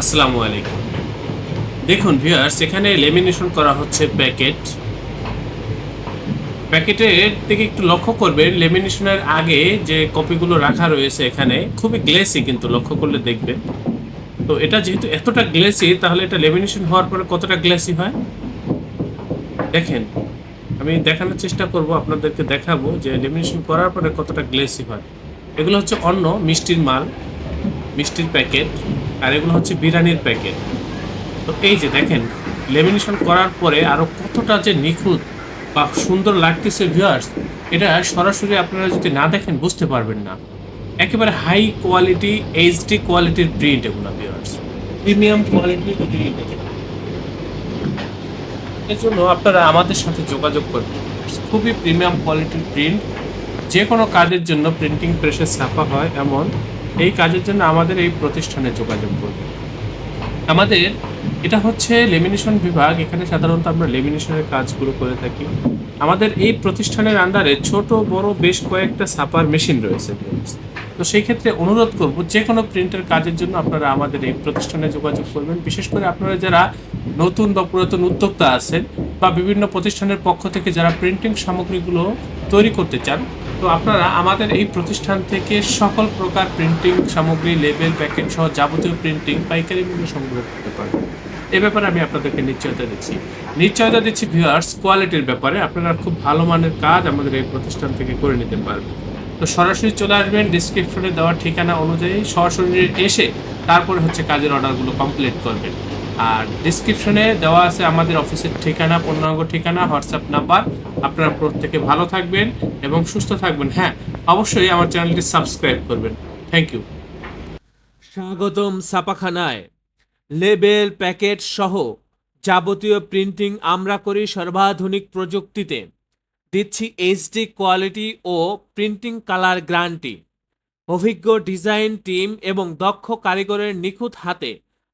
আসসালামু আলাইকুম। দেখুন ভিউয়ার্স এখানে লেমিনেশন করা হচ্ছে প্যাকেট প্যাকেটের দিকে একটু লক্ষ্য করবেন লেমিনেশনের আগে যে কপিগুলো রাখা রয়েছে এখানে, খুবই গ্লেসি কিন্তু লক্ষ্য করলে দেখবেন। তো এটা যেহেতু এতটা গ্লেসি তাহলে এটা লেমিনেশন হওয়ার পরে কতটা গ্লেসি হয়? দেখেন, আমি দেখানোর চেষ্টা করব, আপনাদেরকে দেখাবো যে লেমিনেশন করার পরে কতটা গ্লেসি হয়। এগুলো হচ্ছে অন্য মিষ্টির মাল, মিষ্টির প্যাকেট আর এগুলো হচ্ছে বিরিয়ানির প্যাকেট। তো এই যে দেখেন, লেমিনেশন করার পরে আরও কতটা যে নিখুঁত বা সুন্দর লাগতেছে ভিউয়ার্স এটা সরাসরি আপনারা যদি না দেখেন বুঝতে পারবেন না। একেবারে হাই কোয়ালিটি এইচডি কোয়ালিটির প্রিন্ট এগুলো ভিউয়ার্স প্রিমিয়াম কোয়ালিটির প্রিন্ট এর জন্য আপনারা আমাদের সাথে যোগাযোগ করবেন খুবই প্রিমিয়াম কোয়ালিটির প্রিন্ট যে কোনো কাজের জন্য প্রিন্টিং প্রেসে ছাপা হয় এমন। এই কাজের জন্য আমাদের এই প্রতিষ্ঠানে যোগাযোগ করবেন আমাদের এটা হচ্ছে লেমিনেশন বিভাগ, এখানে সাধারণত আমরা লেমিনেশনের কাজগুলো করে থাকি। আমাদের এই প্রতিষ্ঠানের আন্ডারে ছোট, বড় বেশ কয়েকটা ছাপার মেশিন রয়েছে তো সেই ক্ষেত্রে অনুরোধ করব, যে কোনো প্রিন্টের কাজের জন্য আপনারা আমাদের এই প্রতিষ্ঠানে যোগাযোগ করবেন। বিশেষ করে আপনারা যারা নতুন বা পুরাতন উদ্যোক্তা আছেন বা বিভিন্ন প্রতিষ্ঠানের পক্ষ থেকে যারা প্রিন্টিং সামগ্রীগুলো তৈরি করতে চান, তো আপনারা আমাদের এই প্রতিষ্ঠান থেকে সকল প্রকার প্রিন্টিং সামগ্রী লেবেল প্যাকেট সহ যাবতীয় প্রিন্টিং পাইকারি মূল্যে সংগ্রহ করতে পারবেন। এ ব্যাপারে আমি আপনাদেরকে নিশ্চয়তা দিচ্ছি। নিশ্চয়তা দিচ্ছি ভিউয়ার্স কোয়ালিটির ব্যাপারে আপনারা খুব ভালো মানের কাজ আমাদের এই প্রতিষ্ঠান থেকে করে নিতে পারবেন। তো সরাসরি চলে আসবেন ডিসক্রিপশনে দেওয়া ঠিকানা অনুযায়ী সরাসরি এসে তারপরে হচ্ছে কাজের অর্ডারগুলো কমপ্লিট করবেন। আর ডিসক্রিপশনে দেওয়া আছে আমাদের অফিসের ঠিকানা পূর্ণাঙ্গ ঠিকানা হোয়াটসঅ্যাপ নাম্বার আপনারা প্রত্যেকে ভালো থাকবেন এবং সুস্থ থাকবেন। হ্যাঁ অবশ্যই আমার চ্যানেলটি সাবস্ক্রাইব করবেন। থ্যাংক ইউ স্বাগতম ছাপাখানায়। লেবেল প্যাকেট সহ যাবতীয় প্রিন্টিং আমরা করি সর্বাধুনিক প্রযুক্তিতে। দিচ্ছি এইচডি কোয়ালিটি ও প্রিন্টিং কালার গ্যারান্টি অভিজ্ঞ ডিজাইন টিম এবং দক্ষ কারিগরের নিখুঁত হাতে